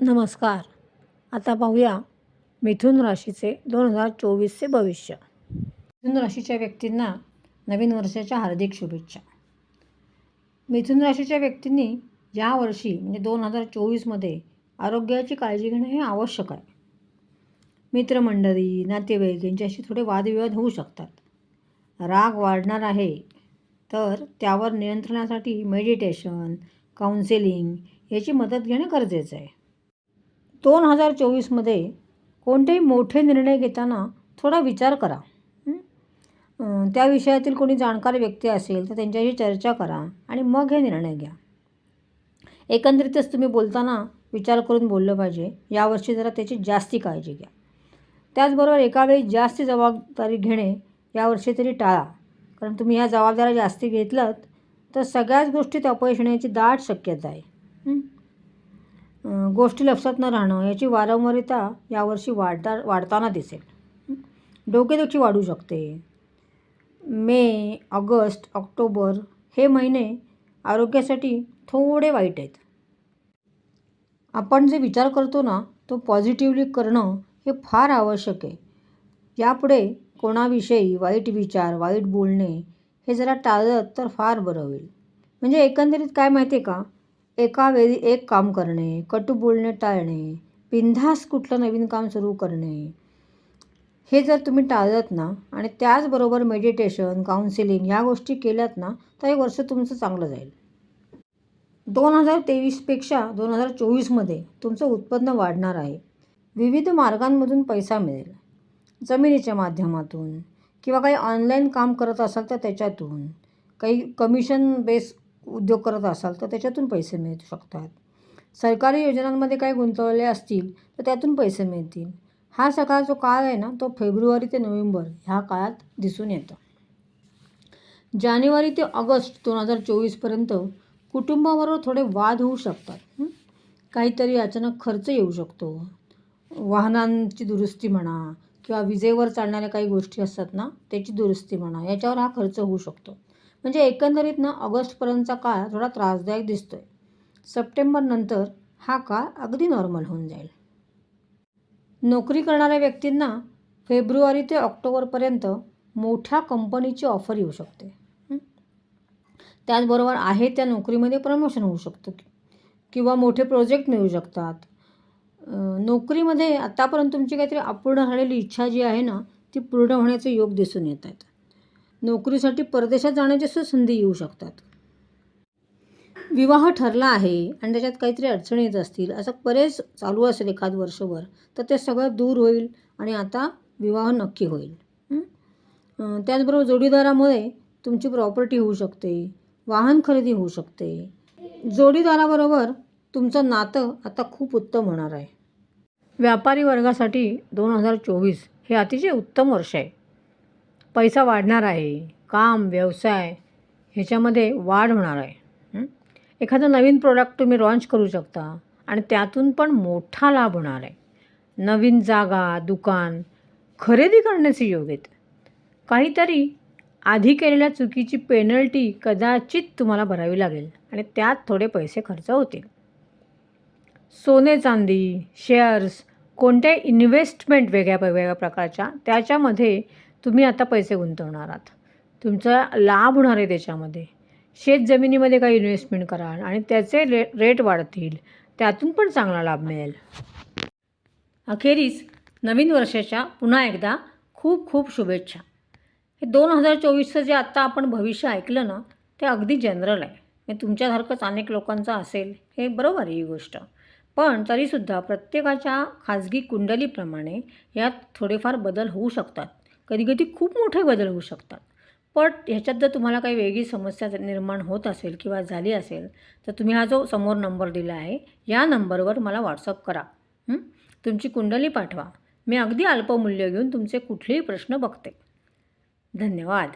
नमस्कार. आता पाहूया मिथुन राशीचे दोन हजार चोवीसचे भविष्य. मिथुन राशीच्या व्यक्तींना नवीन वर्षाच्या हार्दिक शुभेच्छा. मिथुन राशीच्या व्यक्तींनी यावर्षी म्हणजे दोन हजार चोवीसमध्ये आरोग्याची काळजी घेणं हे आवश्यक आहे. मित्रमंडळी नातेवाईक यांच्याशी थोडे वादविवाद होऊ शकतात. राग वाढणार आहे. तर त्यावर नियंत्रणासाठी मेडिटेशन काउन्सिलिंग याची मदत घेणं गरजेचं आहे. दोन हजार चोवीसमध्ये कोणतेही मोठे निर्णय घेताना थोडा विचार करा. त्या विषयातील कोणी जाणकार व्यक्ती असेल तर त्यांच्याशी चर्चा करा आणि मग हे निर्णय घ्या. एकंदरीतच तुम्ही बोलताना विचार करून बोललं पाहिजे. यावर्षी जरा त्याची जास्ती काळजी घ्या. त्याचबरोबर एकावेळी जास्त जबाबदारी घेणे यावर्षी तरी टाळा. कारण तुम्ही ह्या जबाबदाऱ्या जास्ती घेतलं तर सगळ्याच गोष्टीत अपयश येण्याची दाट शक्यता आहे. गोष्टी लक्षात न राहणं याची वारंवारिता यावर्षी वाढता वाढताना दिसेल. डोकेदुखी वाढू शकते. मे ऑगस्ट ऑक्टोबर हे महिने आरोग्यासाठी थोडे वाईट आहेत. आपण जे विचार करतो ना तो पॉझिटिव्हली करणं हे फार आवश्यक आहे. यापुढे कोणाविषयी वाईट विचार वाईट बोलणे हे जरा टाळलं तर फार बरं होईल. म्हणजे एकंदरीत काय माहिती आहे का? एका वेळी एक काम करणे कटू बोलणे टाळणे बिनधास्त कुठलं नवीन काम सुरू करणे. हे जर तुम्ही टाळत ना आणि त्याचबरोबर मेडिटेशन काउन्सिलिंग ह्या गोष्टी केल्यात ना तर हे वर्ष तुमचं चांगलं जाईल. दोन हजार तेवीसपेक्षा दोन हजार चोवीसमध्ये तुमचं उत्पन्न वाढणार आहे. विविध मार्गांमधून पैसा मिळेल. जमिनीच्या माध्यमातून किंवा काही ऑनलाईन काम करत असाल तर त्याच्यातून. काही कमिशन बेस उद्योग करत असाल तर त्याच्यातून पैसे मिळू शकतात. सरकारी योजनांमध्ये काही गुंतवलेले असतील तर त्यातून पैसे मिळतील. हा सगळा जो काळ आहे ना तो फेब्रुवारी ते नोव्हेंबर ह्या काळात दिसून येतो. जानेवारी ते ऑगस्ट दोन हजार चोवीसपर्यंत कुटुंबाबरोबर थोडे वाद होऊ शकतात काहीतरी अचानक खर्च येऊ शकतो. वाहनांची दुरुस्ती म्हणा किंवा विजेवर चालणाऱ्या काही गोष्टी असतात ना त्याची दुरुस्ती म्हणा याच्यावर हा खर्च होऊ शकतो. म्हणजे एकंदरीत ना ऑगस्टपर्यंतचा काळ थोडा त्रासदायक दिसतो आहे सप्टेंबरनंतर हा काळ अगदी नॉर्मल होऊन जाईल. नोकरी करणाऱ्या व्यक्तींना फेब्रुवारी ते ऑक्टोबरपर्यंत मोठ्या कंपनीची ऑफर येऊ शकते. त्याचबरोबर आहे त्या नोकरीमध्ये प्रमोशन होऊ शकतं किंवा मोठे प्रोजेक्ट मिळू शकतात. नोकरीमध्ये आत्तापर्यंत तुमची काहीतरी अपूर्ण झालेली इच्छा जी आहे ना ती पूर्ण होण्याचे योग दिसून येत आहेत. नोकरीसाठी परदेशात जाण्याची सुद्धा संधी येऊ शकतात. विवाह ठरला आहे आणि त्याच्यात काहीतरी अडचणी येत असतील असं बरेच चालू असेल एखाद वर्षभर तर ते सगळं दूर होईल आणि आता विवाह नक्की होईल. त्याचबरोबर जोडीदारामुळे तुमची प्रॉपर्टी होऊ शकते वाहन खरेदी होऊ शकते. जोडीदाराबरोबर तुमचं नातं आता खूप उत्तम होणार आहे. व्यापारी वर्गासाठी दोन हजार चोवीस हे अतिशय उत्तम वर्ष आहे. पैसा वाढणार आहे काम व्यवसाय ह्याच्यामध्ये वाढ होणार आहे. एखादं नवीन प्रोडक्ट तुम्ही लॉन्च करू शकता आणि त्यातून पण मोठा लाभ होणार आहे. नवीन जागा दुकान खरेदी करण्याचे योग आहेत. काहीतरी आधी केलेल्या चुकीची पेनल्टी कदाचित तुम्हाला भरावी लागेल आणि त्यात थोडे पैसे खर्च होतील. सोने चांदी शेअर्स कोणत्याही इन्व्हेस्टमेंट वेगळ्या वेगवेगळ्या प्रकारच्या त्याच्यामध्ये तुम्ही आता पैसे गुंतवणार आहात. तुमचा लाभ होणार आहे त्याच्यामध्ये. शेत जमिनीमध्ये काही इन्व्हेस्टमेंट कराल आणि त्याचे रे रेट वाढतील. त्यातून पण चांगला लाभ मिळेल. अखेरीस नवीन वर्षाच्या पुन्हा एकदा खूप खूप शुभेच्छा. हे दोन हजार चोवीसचं जे आत्ता आपण भविष्य ऐकलं ना ते अगदी जनरल आहे. म्हणजे तुमच्यासारखंच अनेक लोकांचं असेल हे बरोबर आहे ही गोष्ट. पण तरीसुद्धा प्रत्येकाच्या खाजगी कुंडलीप्रमाणे यात थोडेफार बदल होऊ शकतात. कधीकधी खूप मोठे बदल होऊ शकतात. पण ह्याच्यात जर तुम्हाला काही वेगळी समस्या निर्माण होत असेल किंवा झाली असेल तर तुम्ही हा जो समोर नंबर दिला आहे या नंबरवर मला व्हॉट्सअप करा. तुमची कुंडली पाठवा. मी अगदी अल्पमूल्य घेऊन तुमचे कुठलेही प्रश्न बघते. धन्यवाद.